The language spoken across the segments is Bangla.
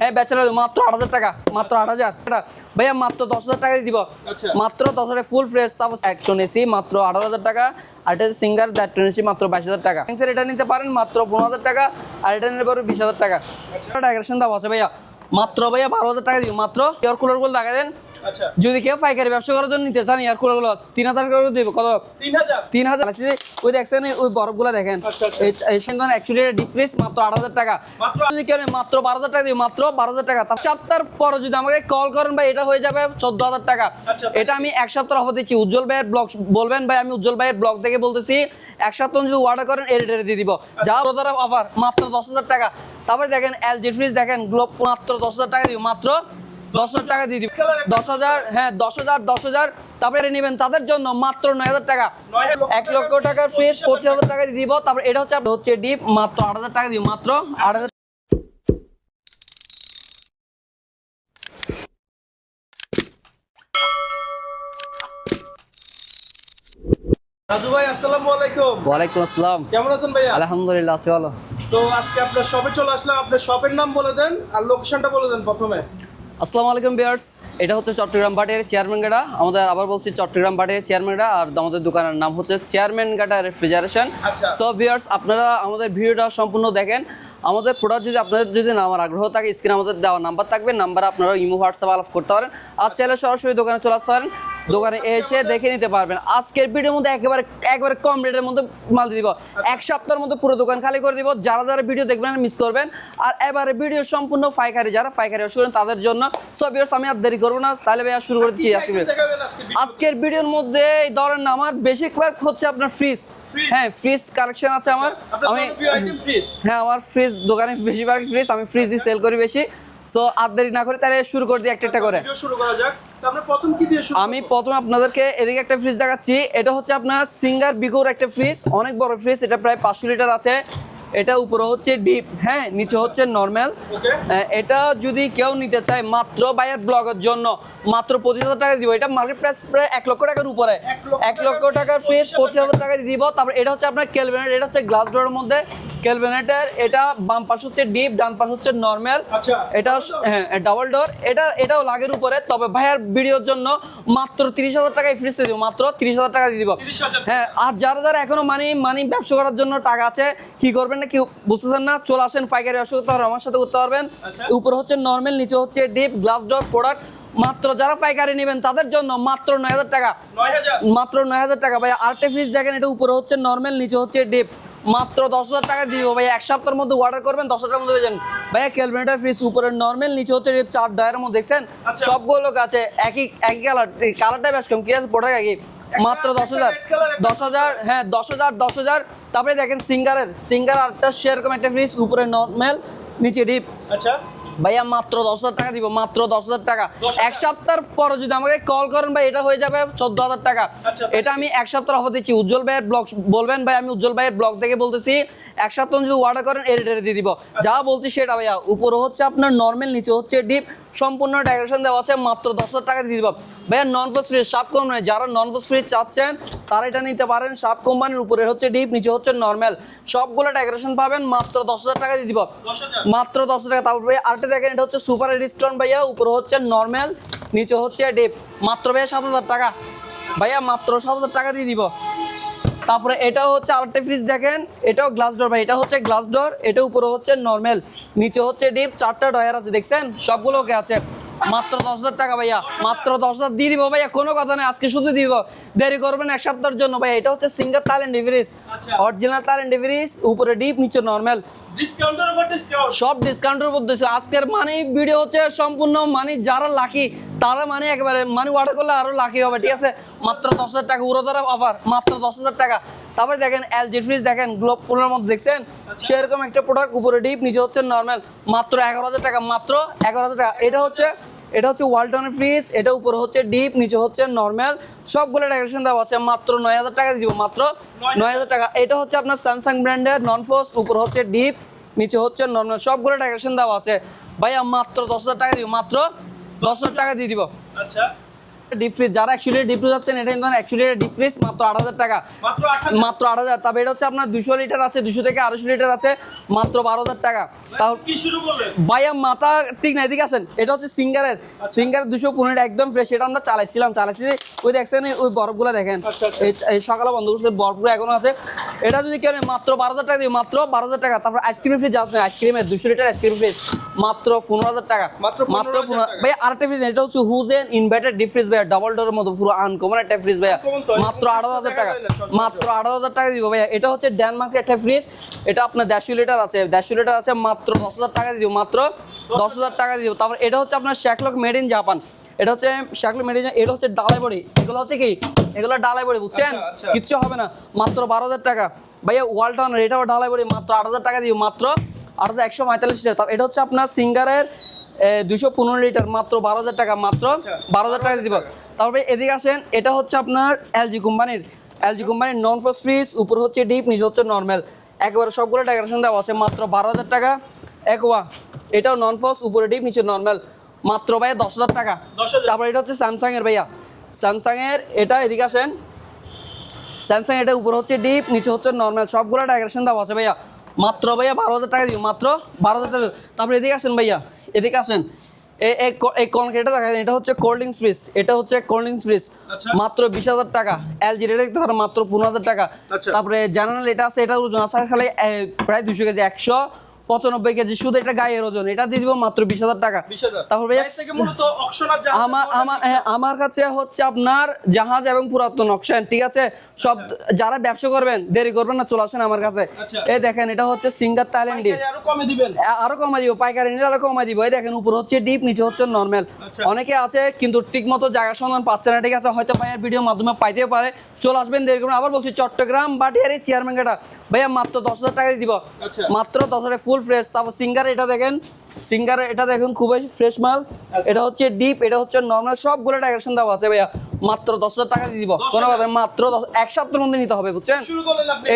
হ্যাঁ ব্যাচেলার মাত্র আট হাজার টাকা মাত্র আট হাজার। ভাইয়া মাত্র দশ হাজার টাকা দিব। আচ্ছা। মাত্র দশ হাজার ফুল ফ্রেশ সাপোজ এক এসি মাত্র আঠারো হাজার টাকা। আর এটা সিঙ্গার টন এসি মাত্র বাইশ হাজার টাকা। স্যার এটা নিতে পারেন মাত্র পনেরো হাজার টাকা। আর এটা নিতে পারবেন বিশ হাজার টাকা। ডেকোরেশন দাম আছে ভাইয়া। মাত্র ভাইয়া বারো হাজার টাকা দিব। মাত্র এয়ার কুলারগুলো দেখা দেন। আচ্ছা যদি কেউ পাইকারি ব্যবসা করার জন্য নিতে চান এয়ার কুলারগুলো তিন হাজার করে দিব কত? তিন হাজার? তিন হাজার। আছে ওই দেখছেন ওই বরফগুলো দেখেন। আচ্ছা, আচ্ছা। মাত্র আট হাজার টাকা। যদি কেউ মাত্র বারো হাজার টাকা দিই মাত্র বারো হাজার টাকা। তার পরে যদি আমাকে কল করেন ভাই এটা হয়ে যাবে চোদ্দ হাজার টাকা। আচ্ছা। এটা আমি এক সপ্তাহ অফার দিচ্ছি। উজ্জ্বল ভাইয়ের ব্লগ বলবেন ভাই আমি উজ্জ্বল ভাইয়ের ব্লগ থেকে বলতেছি এক সপ্তাহ যদি অর্ডার করেন এর রেটে দিয়ে দিব। যা অফার মাত্র দশ হাজার টাকা। তারপরে দেখেন এলজি ফ্রিজ দেখেন গ্লোব মাত্র দশ হাজার টাকা দিব মাত্র দশ হাজার টাকা দিয়ে দিব। দশ হাজার হ্যাঁ দশ হাজার দশ হাজার তারপরে নেবেন তাদের জন্য মাত্র নয় হাজার টাকা। এক লক্ষ টাকার ফ্রিজ পঁচিশ হাজার টাকা দিয়ে দিব। তারপর এটা হচ্ছে হচ্ছে ডিপ মাত্র আট হাজার টাকা দিব মাত্র আট হাজার রাজু ভাই আসসালামু আলাইকুম। ওয়ালাইকুম আসসালাম। কেমন আছেন ভাইয়া? আলহামদুলিল্লাহ আছি ভালো। তো আজকে আপনার শপে চলে আসলাম। আপনার শপের নাম বলে দেন আর লোকেশনটা বলে দেন প্রথমে। আসসালামু আলাইকুম বিয়ার্স এটা হচ্ছে চট্টগ্রাম বাটের চেয়ারম্যান গাড়া। আমাদের আবার বলছি চট্টগ্রাম বাটের চেয়ারম্যান গাড়া আর আমাদের দোকানের নাম হচ্ছে চেয়ারম্যান গাটা রেফ্রিজারেশন। আচ্ছা। সো বিয়ার্স আপনারা আমাদের ভিডিওটা সম্পূর্ণ দেখেন। আমাদের প্রোডাক্ট যদি আপনাদের যদি নামার আগ্রহ থাকে স্ক্রিনে আমাদের দেওয়া নাম্বার থাকবে নাম্বার আপনারা ইমো হোয়াটসঅ্যাপ আলাপ করতে পারেন। আর চাইলে সরাসরি দোকানে চলে আসতে পারেন। দোকানে এসে দেখে নিতে পারবেন। আজকের ভিডিওর মধ্যে একেবারে একবারে কম রেটের মধ্যে মাল দিয়ে দিব। এক সপ্তাহের মধ্যে পুরো দোকান খালি করে দিব। যারা যারা ভিডিও দেখবেন মিস করবেন। আর এবারে ভিডিও সম্পূর্ণ পাইকারি। যারা পাইকারি করেন তাদের জন্য সব আমি আর দেরি করব না। তাহলে ভাইয়া শুরু করে দিচ্ছি কি আজকে item দেখাবেন আজকে ভিডিও? আজকের ভিডিওর মধ্যে এই ধরেন আমার বেশিরভাগ হচ্ছে আপনার ফ্রিজ হ্যাঁ ফ্রিজ কালেকশন আছে আমার। আমি আইটেম ফ্রিজ হ্যাঁ আমার ফ্রিজ দোকানে বেশিরভাগ ফ্রিজ আমি ফ্রিজই সেল করি বেশি। সো আর দেরি না করে তাহলে শুরু করে দিই একটা একটা করে। ভিডিও শুরু করা যাক। আমি প্রথমে আপনাদেরকে এদিকে একটা ফ্রিজ দেখাচ্ছি। এটা হচ্ছে আপনার সিঙ্গার বিগোর একটা ফ্রিজ অনেক বড় ফ্রিজ এটা প্রায় পাঁচশো লিটার আছে। এটা উপরে হচ্ছে ডিপ হ্যাঁ নিচে হচ্ছে নর্মাল এটা যদি কেউ নিতে চায় মাত্র বাইয়ের ব্লগের জন্য মাত্র পঁচিশ হাজার টাকা দিব। এটা মার্কেট প্রাইস প্রায় এক লক্ষ টাকার উপরে। এক লক্ষ টাকার ফ্রিজ পঁচিশ হাজার টাকা দিয়ে দিব। তারপর এটা হচ্ছে আপনার ক্যালভেনেট এটা হচ্ছে গ্লাস ডোরের মধ্যে। ক্যালভেনেটের এটা বাম পাশ হচ্ছে ডিপ ডান পাশ হচ্ছে নর্মাল। আচ্ছা। এটা হ্যাঁ ডাবল ডোর এটা এটাও লাগের উপরে তবে ভাইয়ার ভিডিওর জন্য মাত্র তিরিশ হাজার টাকায় ফ্রিজ দিব মাত্র তিরিশ হাজার টাকা দিয়ে দিব। হ্যাঁ আর যারা যারা এখনও মানি মানি ব্যবসা করার জন্য টাকা আছে কি করবেন না কি বুঝতেছেন না চলে আসেন পাইকারি ব্যবসা করতে পারবেন আমার সাথে করতে পারবেন। আচ্ছা। উপরে হচ্ছে নর্মাল নিচে হচ্ছে ডিপ গ্লাস ডোর প্রোডাক্ট মাত্র যারা পাইকারি নেবেন তাদের জন্য মাত্র নয় হাজার টাকা। মাত্র নয় হাজার টাকা। ভাই আরেকটা ফ্রিজ দেখেন এটা উপরে হচ্ছে নর্মাল নিচে হচ্ছে ডিপ। মাত্র দশ হাজার টাকা দিব। ভাই এক সপ্তাহের মধ্যে অর্ডার করবেন দশ হাজার মধ্যে পেয়ে যাবেন ভাইয়া ক্যালকুলেটার ফ্রিজ উপরে নর্মাল নিচে হচ্ছে চার ডায়ের মধ্যে দেখছেন? আচ্ছা। সবগুলো আছে একই একই কালার কালারটা বেশ কম। কি আছে? প্রোডাক্ট একই। মাত্র দশ হাজার। দশ হাজার হ্যাঁ দশ হাজার দশ হাজার। তারপরে দেখেন সিঙ্গারের সিঙ্গার আরেকটা সেরকম একটা ফ্রিজ উপরে নর্মাল নিচে ডিপ আচ্ছা। ভাইয়া মাত্র দশ হাজার টাকা দিব মাত্র দশ হাজার টাকা। এক সপ্তাহের পরে যদি আমাকে কল করেন ভাই এটা হয়ে যাবে চোদ্দ হাজার টাকা। আচ্ছা। এটা আমি এক সপ্তাহ অফার দিচ্ছি। উজ্জ্বল ভাইয়ের ব্লগ বলবেন ভাই আমি উজ্জ্বল ভাইয়ের ব্লগ থেকে বলতেছি এক সপ্তাহ যদি অর্ডার করেন এর রেটে দিয়ে দিব। যা বলছি সেটা ভাইয়া। উপরে হচ্ছে আপনার নর্মাল নিচে হচ্ছে ডিপ সম্পূর্ণ ডেকোরেশন দেওয়া আছে মাত্র দশ হাজার টাকা দিয়ে দিব। ভাইয়া নন ফোস ফ্রিজ সাপ কোম্পানি যারা নন ফোস ফ্রিজ চাচ্ছেন তারা এটা নিতে পারেন। সাপ কোম্পানির উপরে হচ্ছে ডিপ নিচে হচ্ছে নর্মাল সবগুলো ডেকোরেশন পাবেন মাত্র দশ হাজার টাকা দিয়ে দিব। মাত্র দশ হাজার টাকা। তারপর ভাইয়া আরেকটা দেখেন এটা হচ্ছে সুপার রেডিস্টন ভাইয়া উপরে হচ্ছে নর্মাল নিচে হচ্ছে ডিপ মাত্র ভাইয়া সাত হাজার টাকা। ভাইয়া মাত্র সাত হাজার টাকা দিয়ে দিব। তারপরে এটা হচ্ছে আরেকটা ফ্রিজ দেখেন এটাও গ্লাস ডোর ভাই এটা হচ্ছে গ্লাস ডোর এটা উপরে হচ্ছে নর্মাল নিচে হচ্ছে ডিপ চারটা ডয়ার আছে দেখছেন? সবগুলো ওকে আছে। মাত্র দশ হাজার টাকা ভাইয়া মাত্র দশ হাজার দিয়ে দিব ভাইয়া কোনো কথা নেই আজকে শুধু দিব। দেরি করবেন এক সপ্তাহের জন্য ভাইয়া এটা হচ্ছে সিঙ্গার তালেন্ট আচ্ছা। অরিজিনাল তালেন্ট ফ্রিজ উপরে ডিপ নিচে নর্মাল সব ডিসকাউন্টের উপর আজকের মানে ভিডিও হচ্ছে সম্পূর্ণ মানে যারা লাকি তারা মানে একেবারে মানে অর্ডার করলে আরও লাকি হবে ঠিক আছে? মাত্র দশ হাজার টাকা উড়ো দ্বারা অফার মাত্র দশ হাজার টাকা। তারপরে দেখেন এলজি ফ্রিজ দেখেন গ্লোব পুলের মধ্যে দেখছেন? সেরকম একটা প্রোডাক্ট উপরে ডিপ নিচে হচ্ছে নর্মাল মাত্র এগারো হাজার টাকা মাত্র এগারো হাজার টাকা। এটা হচ্ছে এটা হচ্ছে ওয়ালটনের ফ্রিজ এটা উপরে হচ্ছে ডিপ নিচে হচ্ছে নর্মাল সবগুলো ডেকোরেশন দেওয়া আছে, মাত্র নয় হাজার টাকা দিব, মাত্র নয় হাজার টাকা। এটা হচ্ছে আপনার স্যামসাং ব্র্যান্ডের নন ফোর্স উপরে হচ্ছে ডিপ নিচে হচ্ছে নর্মাল সবগুলো ডেকোরেশন দেওয়া আছে। ভাইয়া, মাত্র দশ হাজার টাকা দিব, মাত্র দশ হাজার টাকা দিয়ে দিব। আচ্ছা। ডিপ ফ্রিজ যারা একশো লিটার ডিপ ফ্রিজ আছেন এটা কিন্তু একশো লিটার ডিপ ফ্রিজ মাত্র আট হাজার টাকা। মাত্র আট হাজার। তবে এটা হচ্ছে আপনার দুশো লিটার আছে দুশো থেকে আড়াইশো লিটার আছে মাত্র বারো হাজার টাকা। করলেন ভাইয়া মাথা ঠিক না এদিকে আসেন। এটা হচ্ছে সিঙ্গারের। সিঙ্গারের দুশো পনেরো একদম ফ্রেশ এটা আমরা চালাইছিলাম। চালাইছি ওই দেখছেন ওই বরফগুলো দেখেন। আচ্ছা, আচ্ছা। সকালে বন্ধ করছে বরফগুলো এখনও আছে। এটা যদি কেউ নেয়, মাত্র বারো হাজার টাকা দিবে মাত্র বারো হাজার টাকা। তারপর আইসক্রিম ফ্রিজ আছে আইসক্রিমের দুশো লিটার আইসক্রিম ফ্রিজ মাত্র পনেরো হাজার টাকা। মাত্র মাত্র 15,000 পনেরো ভাই আরেকটা ফ্রিজ এটা হচ্ছে হুজেন ইনভার্টার ডিপ ফ্রিজ ভাইয়া ডাবল ডোরের মতো পুরো আনকমন একটা ফ্রিজ ভাইয়া। মাত্র আঠারো হাজার টাকা। মাত্র আঠারো হাজার টাকা দিব ভাইয়া। এটা হচ্ছে ডেনমার্কের একটা ফ্রিজ এটা আপনার দেড়শো লিটার আছে। দেড়শো লিটার আছে মাত্র দশ হাজার টাকা দিব মাত্র দশ হাজার টাকা দিব। তারপর এটা হচ্ছে আপনার শ্যাকলক মেড ইন জাপান এটা হচ্ছে শ্যাকলক মেড ইন এটা হচ্ছে ডালাই বড়ি। এগুলো হচ্ছে কি? এগুলো ডালাই বড়ি বুঝছেন? আচ্ছা, আচ্ছা। কিচ্ছু হবে না। মাত্র বারো হাজার টাকা। ভাইয়া ওয়ালটন এটাও ডালাই বড়ি মাত্র আট হাজার টাকা দিব মাত্র আট হাজার একশো পঁয়তাল্লিশ লিটার। তারপর এটা হচ্ছে আপনার সিঙ্গারের দুশো পনেরো লিটার মাত্র বারো হাজার টাকা মাত্র বারো হাজার টাকা দিব। তারপরে এদিকে আসেন এটা হচ্ছে আপনার এলজি কোম্পানির। এলজি কোম্পানির নন ফোর্স ফ্রিজ উপর হচ্ছে ডিপ নিচে হচ্ছে নর্মাল একেবারে সবগুলো ডেকোরেশন দেওয়া আছে মাত্র বারো হাজার টাকা। একোয়া এটাও নন ফোর্স উপরে ডিপ নিচে নর্মাল মাত্র ভাইয়া দশ হাজার টাকা। 10,000 তারপর এটা হচ্ছে স্যামসাং এর ভাইয়া। স্যামসাং এর এটা এদিকে আসেন। স্যামসাং এটা উপর হচ্ছে ডিপ নিচে হচ্ছে নর্মাল সবগুলো ডেকোরেশন দেওয়া আছে ভাইয়া। মাত্র ভাইয়া বারো হাজার টাকা দিব মাত্র বারো হাজার টাকা তারপরে এদিকে আসেন ভাইয়া এদিকে আসেন। এই- কনক্রিটটা দেখেন এটা হচ্ছে কোল্ড ড্রিঙ্কস ফ্রিজ এটা হচ্ছে কোল্ড ড্রিঙ্কস ফ্রিজ। মাত্র বিশ হাজার টাকা। এলজি রেটে দেখতে পারেন মাত্র পনেরো হাজার টাকা। আচ্ছা। তারপরে জেনারেল এটা আছে এটা ওজন আছে খালি প্রায় দুশো কেজি একশো। পঁচানব্বই কেজি শুধু এটা গায়ের ওজন এটা দিয়ে দিব মাত্র বিশ হাজার টাকা। তারপর ভাইয়া আমার আমার হ্যাঁ, আমার কাছে হচ্ছে আপনার জাহাজ এবং পুরাতন অকশন ঠিক আছে? সব যারা ব্যবসা করবেন দেরি করবেন না চলে আসেন আমার কাছে। আচ্ছা। এই দেখেন এটা হচ্ছে সিঙ্গার থাইল্যান্ডি কমে আরও কমা দিব পাইকারি নিলে আরও কমা দিব। এই দেখেন উপর হচ্ছে ডিপ নিচে হচ্ছে নর্মাল। আচ্ছা। অনেকে আছে কিন্তু ঠিক মতো জায়গা সন্ধান পাচ্ছে না ঠিক আছে? হয়তো ভাইয়ের ভিডিওর মাধ্যমে পাইতে পারে। চলে আসবেন দেরি করবেন আবার বলছি চট্টগ্রাম বাটিয়ারি চেয়ারম্যান কাটা ভাইয়া মাত্র দশ হাজার টাকা দিব। আচ্ছা। মাত্র দশ হাজার ফুল ফ্রেশ তারপর সিঙ্গার এটা দেখেন। সিঙ্গার এটা দেখুন খুবই ফ্রেশ মাল। আচ্ছা। এটা হচ্ছে ডিপ এটা হচ্ছে নর্মাল সবগুলো ডেকোরেশন দেওয়া আছে ভাইয়া। মাত্র দশ হাজার টাকা দিয়ে দিব। কোনো কথা মাত্র দশ এক সপ্তাহের মধ্যে নিতে হবে বুঝছেন?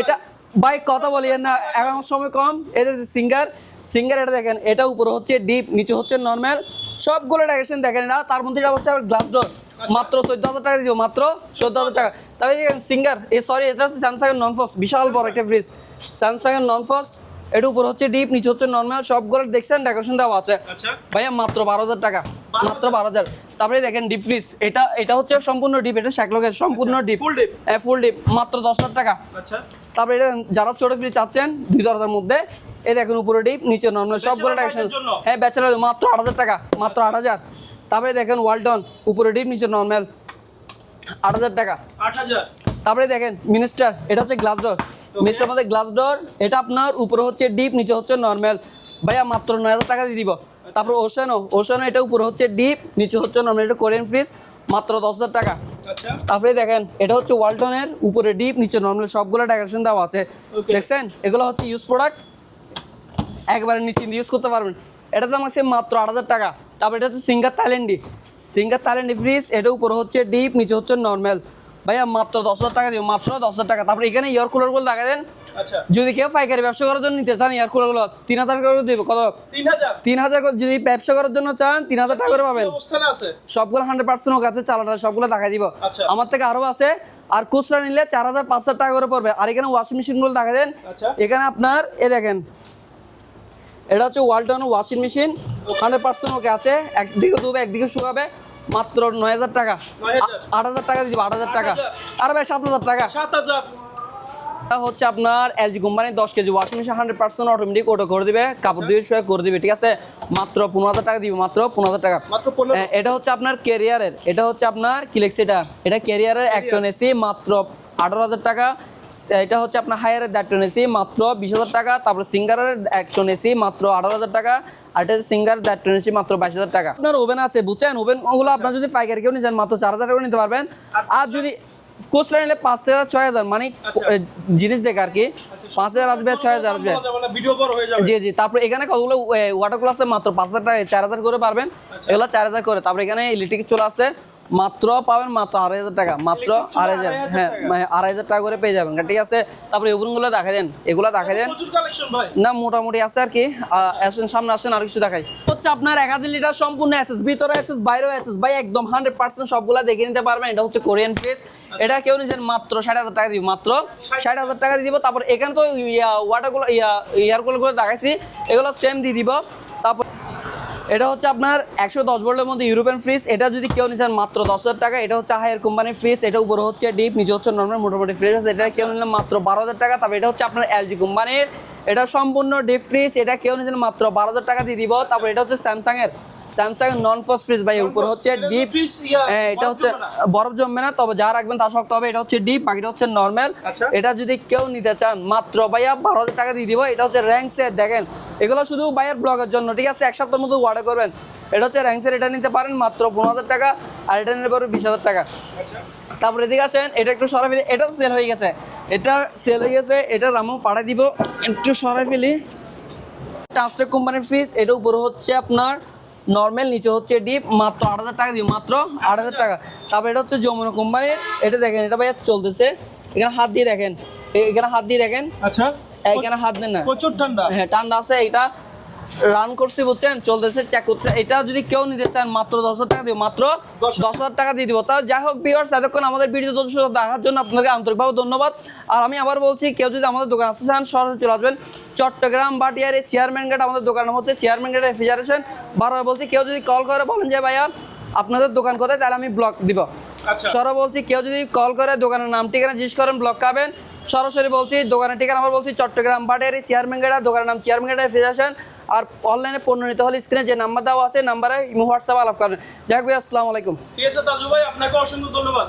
এটা ভাই কথা বলি না। এখন সময় কম। এটা সিঙ্গার সিঙ্গার এটা দেখেন এটা উপরে হচ্ছে ডিপ নিচে হচ্ছে নর্মাল সবগুলো ডেকোরেশন দেখেন না তার মধ্যে এটা হচ্ছে আবার গ্লাস ডোর মাত্র চোদ্দ হাজার টাকা দিব মাত্র চোদ্দ হাজার টাকা। তবে দেখেন সিঙ্গার এ সরি এটা হচ্ছে স্যামসাং এর নন ফস বিশাল বড় একটা ফ্রিজ স্যামসাং এর নন ফস এটা উপর হচ্ছে ডিপ নিচে হচ্ছে নর্মাল সবগুলো দেখছেন ডেকোরেশন দেওয়া আছে। আচ্ছা। ভাইয়া মাত্র বারো হাজার টাকা মাত্র বারো হাজার তারপরে দেখেন ডিপ ফ্রিজ এটা এটা হচ্ছে সম্পূর্ণ ডিপ এটা শ্যাকলকের সম্পূর্ণ ডিপ? হ্যাঁ ফুল ডিপ মাত্র দশ হাজার টাকা। আচ্ছা। তারপরে এটা যারা ছোট ফ্রিজ চাচ্ছেন দুই দরজার মধ্যে এই দেখুন উপরে ডিপ নিচে নর্মাল সবগুলো ডাইরেকশন হ্যাঁ ব্যাচেলার মাত্র আট হাজার টাকা মাত্র আট হাজার। তারপরে দেখেন ওয়ালটন উপরে ডিপ নিচে নর্মাল আট হাজার টাকা। আট হাজার। তারপরে দেখেন মিনিস্টার এটা হচ্ছে গ্লাস ডোর মিনিস্টার মধ্যে গ্লাস ডোর এটা আপনার উপরে হচ্ছে ডিপ নিচে হচ্ছে নর্মাল ভাইয়া মাত্র নয় হাজার টাকা দিয়ে দিব। তারপর ওশানো ওশানো এটা উপরে হচ্ছে ডিপ নিচে হচ্ছে নর্মাল এটা কোরিয়ান ফ্রিজ মাত্র দশ হাজার টাকা। আচ্ছা। তারপরে দেখেন এটা হচ্ছে ওয়ালটনের উপরে ডিপ নিচে নর্মাল সবগুলো ডেকোরেশন দেওয়া আছে। দেখছেন? এগুলো হচ্ছে ইউজ প্রোডাক্ট। একবারে নিশ্চিন্তে ইউজ করতে পারবেন। এটা দাম আছে মাত্র আট হাজার টাকা। তারপর এটা হচ্ছে সিঙ্গার থাইল্যান্ডি সিঙ্গার থাইল্যান্ডি ফ্রিজ এটা উপরে হচ্ছে ডিপ নিচে হচ্ছে নর্মাল ভাইয়া মাত্র দশ হাজার টাকা দিব মাত্র দশ হাজার টাকা। তারপরে এখানে ইয়ার কুলারগুলো দেখা দেন। আচ্ছা। যদি কেউ পাইকারি ব্যবসা করার জন্য নিতে চান ইয়ার কুলারগুলো তিন হাজার করে দিব কত? তিন হাজার? করে যদি ব্যবসা করার জন্য চান তিন হাজার টাকা করে পাবেন। সবগুলো হান্ড্রেড পার্সেন্ট হোক আছে চালাটা সবগুলো দেখা দিব। আচ্ছা। আমার থেকে আরও আছে। আর খুচরা নিলে চার হাজার পাঁচ হাজার টাকা করে পড়বে। আর এখানে ওয়াশিং মেশিনগুলো দেখা দেন। আচ্ছা। এখানে আপনার এ দেখেন এটা হচ্ছে Walton washing machine hundred percent okay আছে একদিকে ধুবে একদিকে শুকাবে মাত্র নয় হাজার টাকা। আট হাজার টাকা দিব আট হাজার টাকা। আর ভাই সাত হাজার টাকা। সাত হাজার। হচ্ছে আপনার এলজি কোম্পানির দশ KG washing machine hundred percent automatic ওটা করে দিবে কাপড় দিয়ে শুয়ে করে দিবে ঠিক আছে? মাত্র পনেরো হাজার টাকা দিবে মাত্র পনেরো হাজার টাকা। এটা হচ্ছে আপনার ক্যারিয়ারের এটা হচ্ছে আপনার কিলেক্সিটা এটা এটা ক্যারিয়ারের এক টন এসি মাত্র আঠারো হাজার টাকা। এটা হচ্ছে আপনার হায়ারের টন এসি মাত্র বিশ হাজার টাকা তারপর সিঙ্গারের এক টন এসি মাত্র আঠারো হাজার টাকা আর এটা সিঙ্গার টন এসি মাত্র বাইশ হাজার টাকা। আপনার ওভেন আছে বুঝছেন? ওভেন ওগুলো আপনার যদি পাইকারি কেউ নিচ্ছেন মাত্র চার হাজার টাকা নিতে পারবেন। আর যদি খুচরা নিলে পাঁচ হাজার ছয় হাজার মানে আচ্ছা। জিনিস দেখে আর কি পাঁচ হাজার আসবে ছয় হাজার জি জি তারপরে এখানে কতগুলো ওয়াটার ক্লাসে মাত্র পাঁচ হাজার টাকা চার হাজার করে পারবেন। এগুলো চার হাজার করে তারপরে এখানে ইলেকট্রিক চলে আসছে মাত্র পাবেন মাত্র আড়াই হাজার টাকা মাত্র আড়াই হাজার হ্যাঁ মানে আড়াই হাজার টাকা করে পেয়ে যাবেন। ঠিক আছে তারপরে ওগুলো দেখা দেন এগুলো দেখা দেন। না মোটামুটি আছে আর কি। আসুন সামনে আসুন আর কিছু দেখাই। হচ্ছে আপনার এক হাজার লিটার সম্পূর্ণ এসএস ভিতরে এসএস বাইরেও এসএস। ভাই একদম হান্ড্রেড পার্সেন্ট সবগুলা দেখে নিতে পারবেন। এটা হচ্ছে কোরিয়ান ফ্রিজ এটা কেউ নিচ্ছেন মাত্র ষাট হাজার টাকা দিব মাত্র ষাট হাজার টাকা দিয়ে দিব। তারপর এখানে তো ইয়া ওয়াটারগুলো ইয়া এয়ারগুলো দেখাইছি। এগুলো সেম দিয়ে দিব। এটা হচ্ছে আপনার একশো দশ ভোল্টের মধ্যে ইউরোপিয়ান ফ্রিজ এটা যদি কেউ নিচ্ছেন মাত্র দশ হাজার টাকা, এটা হচ্ছে হায়ার কোম্পানির ফ্রিজ এটা উপরে হচ্ছে ডিপ নিচে হচ্ছে নর্মাল মোটামুটি ফ্রিজ আছে। এটা কেউ নিলেন মাত্র বারো হাজার টাকা। তবে এটা হচ্ছে আপনার এলজি কোম্পানির এটা সম্পূর্ণ ডিপ ফ্রিজ এটা কেউ নিচ্ছেন মাত্র বারো হাজার টাকা দিয়ে দিব। তারপর এটা হচ্ছে স্যামসাং এর স্যামসাং নন ফস ফ্রিজ ভাই উপর হচ্ছে ডিপ হ্যাঁ এটা হচ্ছে বরফ জমবে না তবে যা রাখবেন তা শক্ত হবে এটা হচ্ছে ডিপ বাকিটা হচ্ছে নর্মাল আচ্ছা। এটা যদি কেউ নিতে চান মাত্র ভাইয়া বারো হাজার টাকা দিয়ে দিব এটা হচ্ছে র্যাঙ্কসের দেখেন এগুলো শুধু ভাইয়ার ব্লগের জন্য ঠিক আছে? এক সপ্তাহের মতো অর্ডার করবেন। এটা হচ্ছে র্যাঙ্কসের এটা নিতে পারেন মাত্র পনেরো হাজার টাকা আর এটা নিতে পারবেন বিশ হাজার টাকা। আচ্ছা। তারপরে এদিকে আসেন এটা একটু সরাই ফেলি এটা সেল হয়ে গেছে। এটা সেল হয়ে গেছে এটা রামু পাঠাই দিব একটু সরাই ফেলি। ট্রান্সটেক কোম্পানির ফ্রিজ এটা উপরে হচ্ছে আপনার নর্মাল নিচে হচ্ছে ডিপ মাত্র আট হাজার টাকা দিব মাত্র আট হাজার টাকা। তারপর এটা হচ্ছে যমুনা কোম্পানির এটা দেখেন এটা ভাইয়া চলতেছে। এখানে হাত দিয়ে দেখেন এখানে হাত দিয়ে দেখেন। আচ্ছা। এখানে হাত দেন না। প্রচুর ঠান্ডা। হ্যাঁ ঠান্ডা আছে এটা রান করছি বুঝছেন চলতেছে চেক করতে এটা যদি কেউ নিতে চান মাত্র দশ হাজার টাকা দিব মাত্র দশ হাজার টাকা দিয়ে দিব। তাও যাই হোক বিয়ার্স এতক্ষণ আমাদের ভিডিও দর্শক দেখার জন্য আপনাকে আন্তরিকভাবে ধন্যবাদ। আর আমি আবার বলছি কেউ যদি আমাদের দোকান আসতে চান সরাসরি চলে আসবেন। চট্টগ্রাম বাটিয়ারে চেয়ারম্যান গেট আমাদের দোকান হচ্ছে চেয়ারম্যান গেটের রেফ্রিজারেশন বারবার বলছি কেউ যদি কল করে বলেন যে ভাইয়া আপনাদের দোকান কোথায়? তাহলে আমি ব্লক দিব। আচ্ছা। সরা বলছি কেউ যদি কল করে দোকানের নাম ঠিকানা জিজ্ঞেস করেন ব্লক পাবেন সরাসরি বলছি দোকানের ঠিকানা আমার বলছি চট্টগ্রাম বাটেরি চেয়ারম্যান গেটা দোকানের নাম চেয়ারম্যান গেটা ফিজাসেন আর অনলাইনে পণ্য নিতে হলে স্ক্রিনে যে নাম্বার দেওয়া আছে নাম্বারে হোয়াটসঅ্যাপ আলাপ করেন। যাই হোক ভাই, আসসালামু আলাইকুম। ঠিক আছে তাজু ভাই? আপনাকে অসংখ্য ধন্যবাদ।